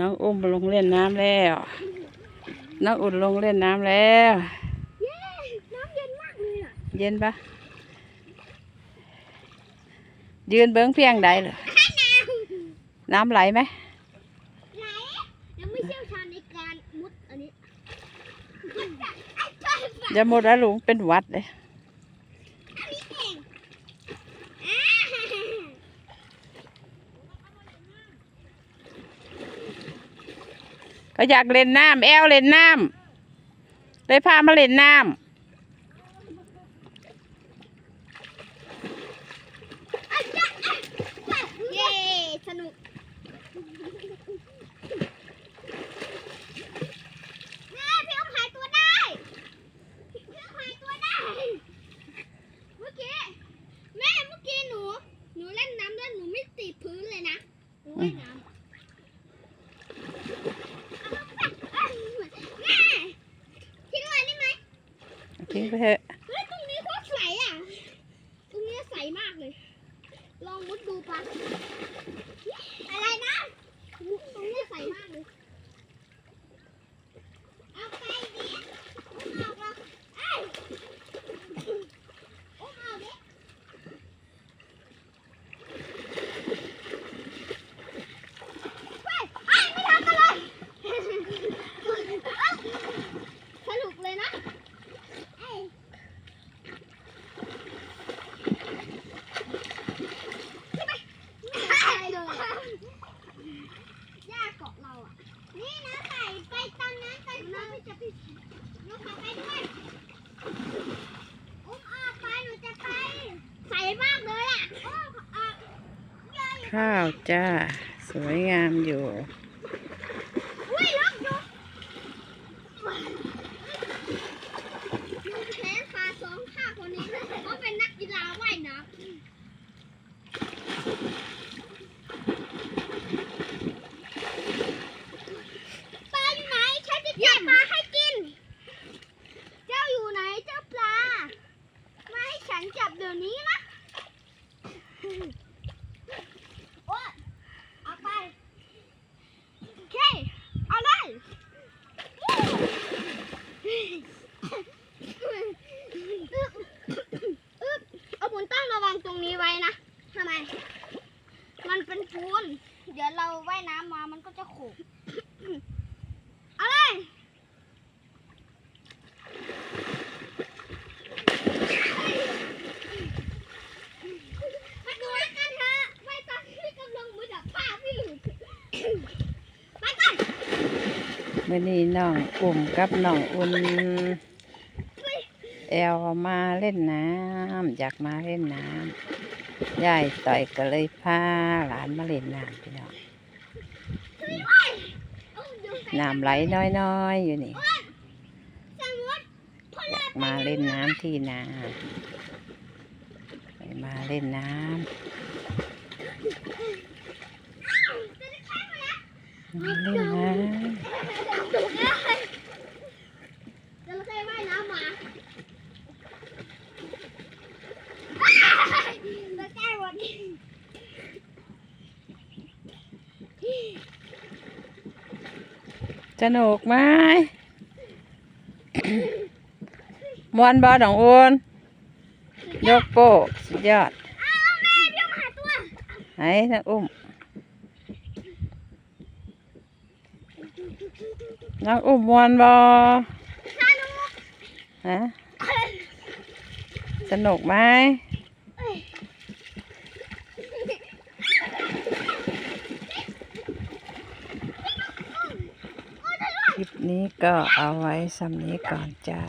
น้องอุ้มลงเล่นน้ำแล้ว น้องอุ่นลงเล่นน้ำแล้ว เย้ น้ำเย็นมากเลยอะ เย็นปะยืนเบิ้งเพียงใดเหรอน้ำไหลไหมไหนยังไม่เชี่ยวชาญในการมุดอันนี้อย่าหมดแล้วลุงเป็นหวัดเลย ก็อยากเล่นน้ำแอลเล่นน้ำเลยพามาเล่นน้เย้สนุกแม่พี่อุ้มหายตัวได้พี่อุ้มหายตัวได้ เมื่อกี้แม่เมื่อกี้หนู หนูเล่นน้ำแล้วหนูไม่ติดพื้นเลยนะหนูว่ายน้ำแม่ทิ้งไว้ได้ไหมำ ทิ้งไปเถอะ เฮ้ยตรงนี้โคตรใสอะ ตรงนี้ใสมากเลย ลองมุดดูปะอะไรนะ ตรงนี้ใสมากเลย เอาไปดิอุ้มออกแล้วเอ้ยอุ้มออกดิเฮ้ยเอ้ยไม่ทำกันเลยสนุกเลยนะเอ้ย ย่าเกาะเราอะ นี่นะไก่ไปตอนนั้นไปน้องจะไปน้อง ข้าวจ้า สวยงามอยู่ อุ้ยล็อกอยู่ลุงแขนขาสองข้างคนนี้เขาเป็นนักกีฬาว่ายน้ำ ปลาอยู่ไหนฉันจะจับปลาให้กิน เจ้าอยู่ไหนเจ้าปลา มาให้ฉันจับเดี๋ยวนี้นะโอ๊ยเอาไป โอเค เอาเลยอึ๊บเอาคุณต้องระวังตรงนี้ไว้นะทำไม มันเป็นปูน เดี๋ยวเราว่ายน้ำมา มัน ก็จะโขกเอาเลยมาดูแล้วกันเถอะไม่ตอนที่กำลังมือดับผ้าพี่หลุดไปกันเมื่อนี้น้องอุ่มกับน้องอุ่นแอลมาเล่นน้ำอยากมาเล่นน้ำยายต่อยก็เลยพาหลานมาเล่นน้ำพี่น้องเอาดูใส่ น้ำไหลน้อยๆอยู่นี่อยากมาเล่นน้ำที่นาไปมาเล่นน้ำมาเล่นน้ำะเราเคยว่ายน้ำมาจะแก้วันนี้ำ สนุกไหมมวนบอดองอูนยกโป้สุดยอดอ้าวแม่พี่มาตัวไหนนักอุ้มนักอุ้มมวนบอนุกฮะสนุกไหม เอ้ย คลิปนี้ก็เอาไว้สำนี้ก่อนจ้า